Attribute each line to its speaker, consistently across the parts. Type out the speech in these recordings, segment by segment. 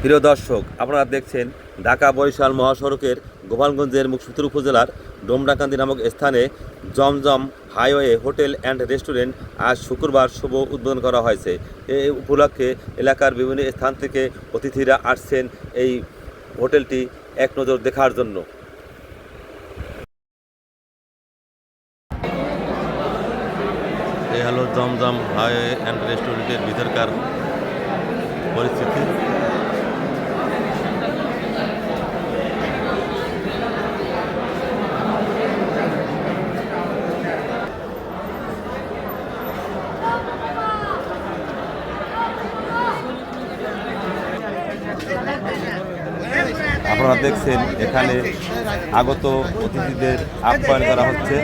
Speaker 1: প্রিয় দর্শক, আপনারা দেখছেন ঢাকা বরিশাল মহাসড়কের গোপালগঞ্জের মুকসুদপুর উপজেলার ডোমডাকান্দি নামক স্থানে Zamzam highway hotel and restaurant আজ শুক্রবার শুভ উদ্বোধন করা হয়েছে। এই উপলক্ষে এলাকার বিভিন্ন স্থান থেকে অতিথিরা আসছেন এই হোটেলটি এক নজর দেখার জন্য। হলো জমজম হাইওয়ে অ্যান্ড রেস্টুরেন্টের ভিতরকার পরিস্থিতি। আপনারা দেখছেন, এখানে আগত অতিথিদের আপ্যায়ন করা হচ্ছে।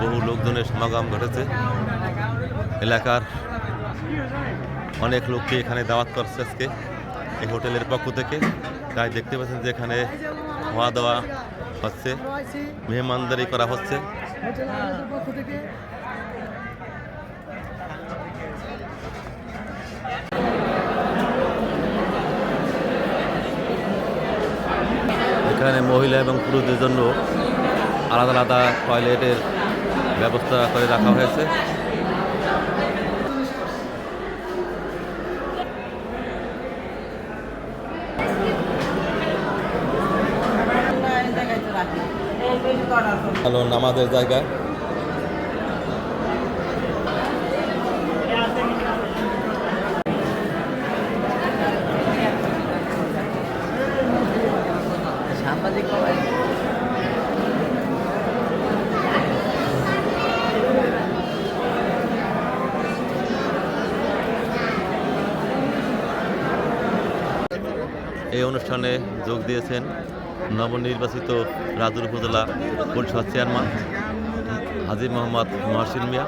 Speaker 1: বহু লোকজনের সমাগম ঘটেছে। এলাকার অনেক লোককে এখানে দাওয়াত করছে আজকে এই হোটেলের পক্ষ থেকে। তাই দেখতে পাচ্ছেন যে এখানে খাওয়া দাওয়া হচ্ছে, মেহমানদারি করা হচ্ছে। এখানে মহিলা এবং পুরুষদের জন্য আলাদা আলাদা টয়লেটের ব্যবস্থা করে রাখা হয়েছে। ভালো নামাজের জায়গা এই অনুষ্ঠানে যোগ দিয়েছেন নবনির্বাচিত রাজুর উপজেলা পরিষদ চেয়ারম্যান হাজি মোহাম্মদ মহসিন মিয়া।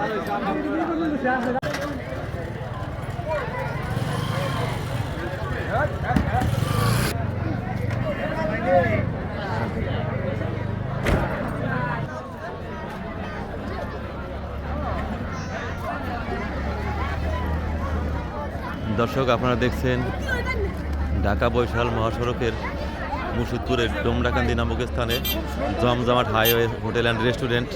Speaker 1: দর্শক, আপনারা দেখছেন ঢাকা বৈশাল মহাসড়কের মুর্শিদপুরের ডোমরাকান্দি নামক স্থানে জমজমাট হাইওয়ে, হোটেল অ্যান্ড রেস্টুরেন্ট।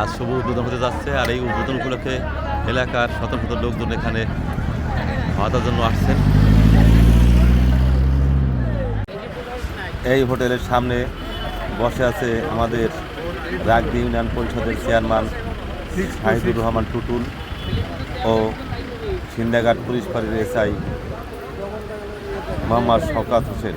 Speaker 1: আজ শুভ উদ্বোধন হতে যাচ্ছে আর এই উদ্বোধন উপলক্ষে এলাকার শত শত লোকজন এখানে খাওয়া জন্য আসছেন। এই হোটেলের সামনে বসে আছে আমাদের রাগবি ইউনিয়ন পরিষদের চেয়ারম্যান শাহিদুর রহমান টুটুল ও সিন্দাঘাট পুলিশ ফাঁড়ির এসআই মোহাম্মদ শওকাত হোসেন।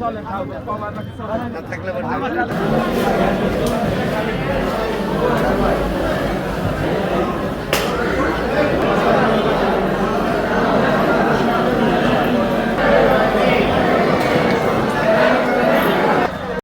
Speaker 2: চলেন